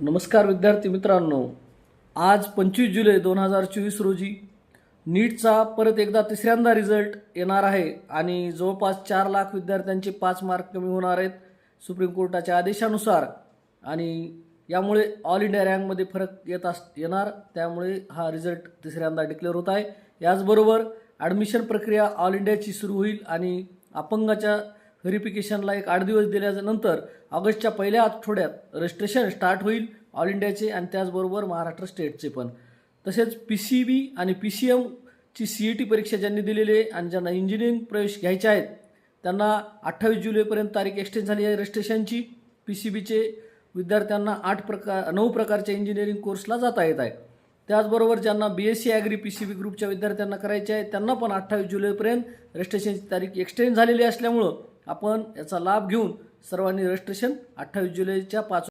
नमस्कार विद्यार्थी मित्रांनो. आज पंचवीस जुलै दोन हजार चोवीस रोजी नीटचा परत एकदा तिसऱ्यांदा रिझल्ट येणार आहे आणि जवळपास चार लाख विद्यार्थ्यांचे पाच मार्क कमी होणार आहेत सुप्रीम कोर्टाच्या आदेशानुसार. आणि यामुळे ऑल इंडिया रँकमध्ये फरक येत अस येणार. त्यामुळे हा रिझल्ट तिसऱ्यांदा डिक्लेअर होत आहे. याचबरोबर ॲडमिशन प्रक्रिया ऑल इंडियाची सुरू होईल आणि अपंगाच्या व्हेरिफिकेशनला एक आठ दिवस दिल्यानंतर ऑगस्टच्या पहिल्या आठवड्यात रजिस्ट्रेशन स्टार्ट होईल ऑल इंडियाचे आणि त्याचबरोबर महाराष्ट्र स्टेटचे पण. तसेच पी सी बी आणि पी सी एमची सी ई टी परीक्षा ज्यांनी दिलेली आहे आणि ज्यांना इंजिनिअरिंग प्रवेश घ्यायचे आहेत त्यांना अठ्ठावीस जुलैपर्यंत तारीख एक्सटेंड झाली आहे रजिस्ट्रेशनची. पी सी बीचे विद्यार्थ्यांना आठ प्रकार नऊ प्रकारच्या इंजिनिअरिंग कोर्सला जाता येत आहे. त्याचबरोबर ज्यांना B S C agri P C B ग्रुपच्या विद्यार्थ्यांना करायचे आहे त्यांना पण अठ्ठावीस जुलैपर्यंत रजिस्ट्रेशनची तारीख एक्सटेंड झालेली असल्यामुळं आपण याचा लाभ घेऊन सर्वांनी रजिस्ट्रेशन अठ्ठावीस जुलैच्या पाच